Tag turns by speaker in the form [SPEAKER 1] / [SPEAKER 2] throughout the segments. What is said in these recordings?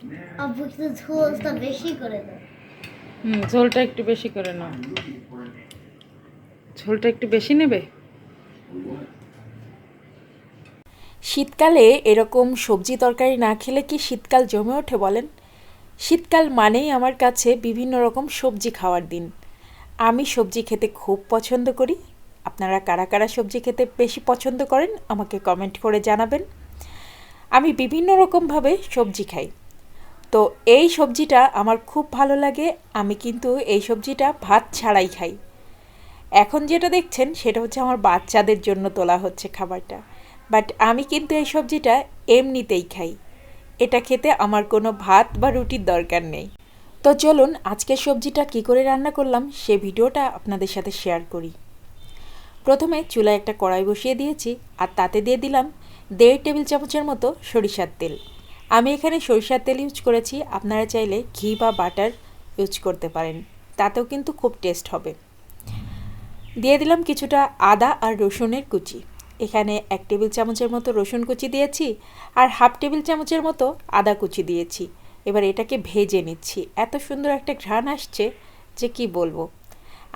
[SPEAKER 1] কিন্তু ঝোলটা বেশি করে দাও।
[SPEAKER 2] হুম ঝোলটা একটু বেশি করে নাও। ঝোলটা একটু বেশি নেবে?
[SPEAKER 3] শীতকালে এরকম সবজি তরকারি না খেলে কি শীতকাল জমে ওঠে বলেন? শীতকাল মানেই আমার কাছে বিভিন্ন রকম সবজি খাওয়ার দিন। আমি সবজি খেতে খুব পছন্দ করি। আপনারা কারা কারা সবজি খেতে বেশি পছন্দ করেন আমাকে কমেন্ট করে জানাবেন। আমি বিভিন্ন রকমভাবে সবজি খাই। তো এই সবজিটা আমার খুব ভালো লাগে, আমি কিন্তু এই সবজিটা ভাত ছাড়াই খাই। এখন যেটা দেখছেন, সেটা হচ্ছে আমার বাচ্চাদের জন্য তোলা হচ্ছে খাবারটা। বাট আমি কিন্তু এই সবজিটা এমনিতেই খাই। এটা খেতে আমার কোনো ভাত বা রুটির দরকার নেই। তো চলুন, আজকের সবজিটা কি করে রান্না করলাম, সে ভিডিওটা আপনাদের সাথে শেয়ার করি। প্রথমে চুলায় একটা কড়াই বসিয়ে দিয়েছি, আর তাতে দিয়ে দিলাম দেড় টেবিল চামচের মতো সরিষার তেল। আমি এখানে সরিষার তেল ইউজ করেছি, আপনারা চাইলে ঘি বা বাটার ইউজ করতে পারেন, তাতেও কিন্তু খুব টেস্ট হবে। দিয়ে দিলাম কিছুটা আদা আর রসুনের কুচি, এখানে এক টেবিল চামচের মতো রসুন কুচি দিয়েছি আর হাফ টেবিল চামচের মতো আদা কুচি দিয়েছি, এবার এটাকে ভেজে নিচ্ছি, এত সুন্দর একটা ঘ্রাণ আসছে যে কি বলব।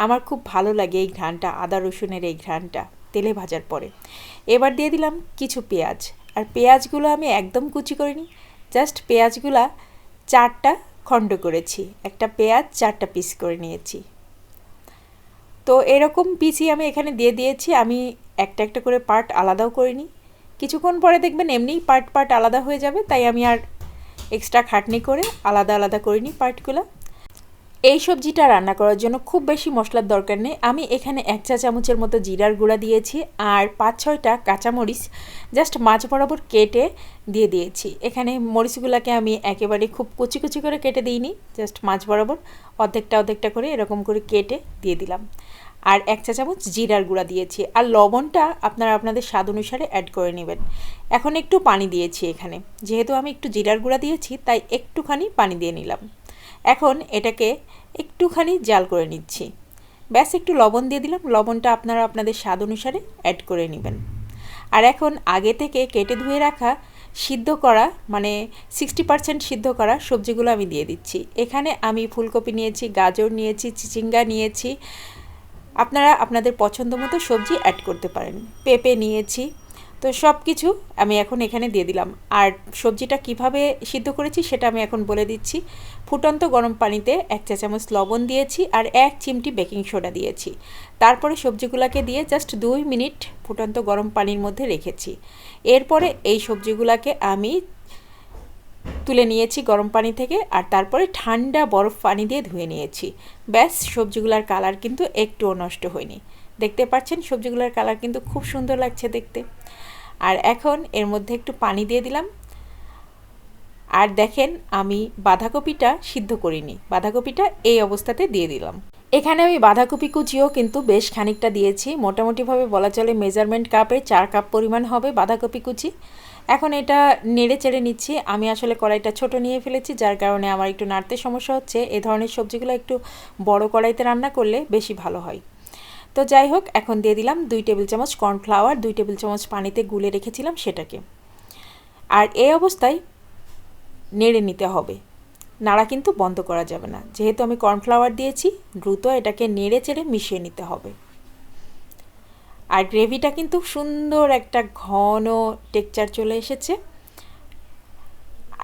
[SPEAKER 3] আমার খুব ভালো লাগে এই ঘ্রাণটা, আদা রসুনের এই ঘ্রাণটা, তেলে ভাজার পরে। এবার দিয়ে দিলাম কিছু পেঁয়াজ, আর পেঁয়াজগুলো আমি একদম কুচি করিনি জাস্ট পেঁয়াজগুলা চারটা খণ্ড করেছি। একটা পেঁয়াজ চারটা পিস করে নিয়েছি। তো এরকম পিসি আমি এখানে দিয়ে দিয়েছি। আমি একটা একটা করে পার্ট আলাদাও করিনি। কিছুক্ষণ পরে দেখবেন এমনিই পার্ট পার্ট আলাদা হয়ে যাবে। তাই আমি আর এক্সট্রা খাটনি করে আলাদা আলাদা করিনি পার্টগুলো এই সবজিটা রান্না করার জন্য খুব বেশি মশলার দরকার নেই। আমি এখানে এক চা চামচের মতো জিরার গুঁড়া দিয়েছি আর পাঁচ ছয়টা কাঁচামরিচ জাস্ট মাছ বরাবর কেটে দিয়ে দিয়েছি। এখানে মরিচগুলোকে আমি একেবারে খুব কুচি কুচি করে কেটে দিইনি, জাস্ট মাছ বরাবর অর্ধেকটা অর্ধেকটা করে এরকম করে কেটে দিয়ে দিলাম। আর এক চা চামচ জিরার গুঁড়া দিয়েছি আর লবণটা আপনারা আপনাদের স্বাদ অনুসারে অ্যাড করে নেবেন। এখন একটু পানি দিয়েছি এখানে। যেহেতু আমি একটু জিরার গুঁড়া দিয়েছি, তাই একটুখানি পানি দিয়ে নিলাম। এখন এটাকে একটুখানি জাল করে নিচ্ছি। ব্যাস, একটু লবণ দিয়ে দিলাম। লবণটা আপনারা আপনাদের স্বাদ অনুসারে অ্যাড করে নেবেন। আর এখন আগে থেকে কেটে ধুয়ে রাখা সিদ্ধ করা মানে সিক্সটি পার্সেন্ট সিদ্ধ করা সবজিগুলো আমি দিয়ে দিচ্ছি। এখানে আমি ফুলকপি নিয়েছি, গাজর নিয়েছি, চিচিঙ্গা নিয়েছি। আপনারা আপনাদের পছন্দ মতো সবজি অ্যাড করতে পারেন। পেঁপে নিয়েছি তো সব কিছু আমি এখন এখানে দিয়ে দিলাম। আর সবজিটা কীভাবে সিদ্ধ করেছি সেটা আমি এখন বলে দিচ্ছি। ফুটন্ত গরম পানিতে এক চা চামচ লবণ দিয়েছি আর এক চিমটি বেকিং সোডা দিয়েছি। তারপরে সবজিগুলোকে দিয়ে জাস্ট দুই মিনিট ফুটন্ত গরম পানির মধ্যে রেখেছি। এরপরে এই সবজিগুলোকে আমি তুলে নিয়েছি গরম পানি থেকে আর তারপরে ঠান্ডা বরফ পানি দিয়ে ধুয়ে নিয়েছি। ব্যাস, সবজিগুলোর কালার কিন্তু একটুও নষ্ট হয়নি। দেখতে পাচ্ছেন, সবজিগুলোর কালার কিন্তু খুব সুন্দর লাগছে দেখতে। আর এখন এর মধ্যে একটু পানি দিয়ে দিলাম। আর দেখেন আমি বাঁধাকপিটা সিদ্ধ করিনি। বাঁধাকপিটা এই অবস্থাতে দিয়ে দিলাম। এখানে আমি বাঁধাকপি কুচিও কিন্তু বেশ খানিকটা দিয়েছি। মোটামুটিভাবে বলা চলে মেজারমেন্ট কাপে চার কাপ পরিমাণ হবে বাঁধাকপি কুচি। এখন এটা নেড়ে চেড়ে নিচ্ছি। আমি আসলে কড়াইটা ছোট নিয়ে ফেলেছি, যার কারণে আমার একটু নাড়তে সমস্যা হচ্ছে। এ ধরনের সবজিগুলো একটু বড় কড়াইতে রান্না করলে বেশি ভালো হয়। তো যাই হোক, এখন দিয়ে দিলাম দুই টেবিল চামচ কর্নফ্লাওয়ার, দুই টেবিল চামচ পানিতে গুলে রেখেছিলাম সেটাকে। আর এই অবস্থায় নেড়ে নিতে হবে। নাড়া কিন্তু বন্ধ করা যাবে না। যেহেতু আমি কর্নফ্লাওয়ার দিয়েছি, দ্রুত এটাকে নেড়ে চেড়ে মিশিয়ে নিতে হবে। আর গ্রেভিটা কিন্তু সুন্দর একটা ঘন টেক্সচার চলে এসেছে।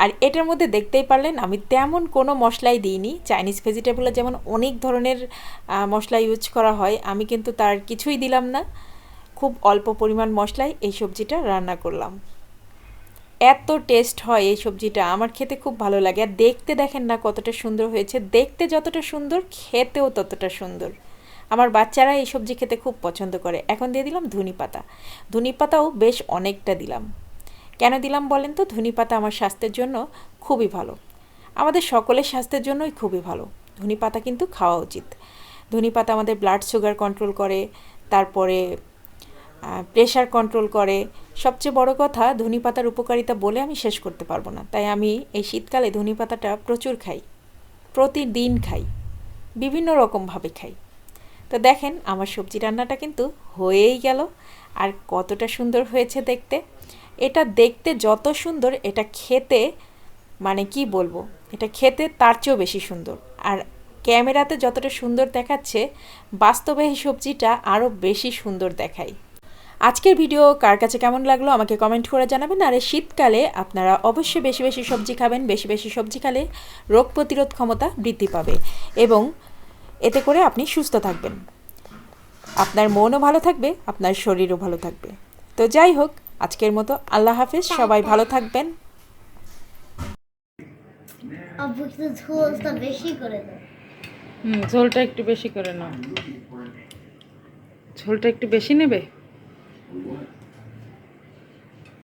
[SPEAKER 3] আর এটার মধ্যে দেখতেই পারলেন, আমি তেমন কোনো মশলাই দিইনি। চাইনিজ ভেজিটেবলে যেমন অনেক ধরনের মশলা ইউজ করা হয়, আমি কিন্তু তার কিছুই দিলাম না। খুব অল্প পরিমাণ মশলায় এই সবজিটা রান্না করলাম। এত টেস্ট হয় এই সবজিটা, আমার খেতে খুব ভালো লাগে। আর দেখতে দেখেন না কতটা সুন্দর হয়েছে, দেখতে যতটা সুন্দর, খেতেও ততটা সুন্দর। আমার বাচ্চারা এই সবজি খেতে খুব পছন্দ করে। এখন দিয়ে দিলাম ধনি পাতা ধনি পাতাও বেশ অনেকটা দিলাম। কেন দিলাম বলেন তো? ধনি পাতা আমার স্বাস্থ্যের জন্য খুবই ভালো। আমাদের সকলের স্বাস্থ্যের জন্যই খুবই ভালো। ধনি পাতা কিন্তু খাওয়া উচিত। ধনি পাতা আমাদের ব্লাড সুগার কন্ট্রোল করে, তারপরে প্রেশার কন্ট্রোল করে। সবচেয়ে বড় কথা, ধনি পাতার উপকারিতা বলে আমি শেষ করতে পারব না। তাই আমি এই শীতকালে ধনি পাতাটা প্রচুর খাই। প্রতিদিন খাই। বিভিন্ন রকমভাবে খাই। তো দেখেন, আমার সবজি রান্নাটা কিন্তু হয়েই গেল। আর কতটা সুন্দর হয়েছে দেখতে। এটা দেখতে যত সুন্দর, এটা খেতে মানে কি বলব? এটা খেতে তার চেয়েও বেশি সুন্দর। আর ক্যামেরাতে যতটা সুন্দর দেখাচ্ছে, বাস্তবে এই সবজিটা আরও বেশি সুন্দর দেখায়। আজকের ভিডিও কার কাছে কেমন লাগল আমাকে কমেন্ট করে জানাবেন। আর শীতকালে আপনারা অবশ্যই বেশি বেশি সবজি খাবেন, বেশি বেশি সবজি খেলে রোগ প্রতিরোধ ক্ষমতা বৃদ্ধি পাবে এবং এতে করে আপনি সুস্থ থাকবেন। আপনার মনও ভালো থাকবে, আপনার শরীরও ভালো থাকবে। তো যাই হোক আজকের মতো আল্লাহ হাফিজ সবাই ভালো থাকবেন।
[SPEAKER 1] ঝোলটা বেশি করে
[SPEAKER 2] হুম ঝোলটা একটু বেশি করে নাও। ঝোলটা একটু বেশি নেবে?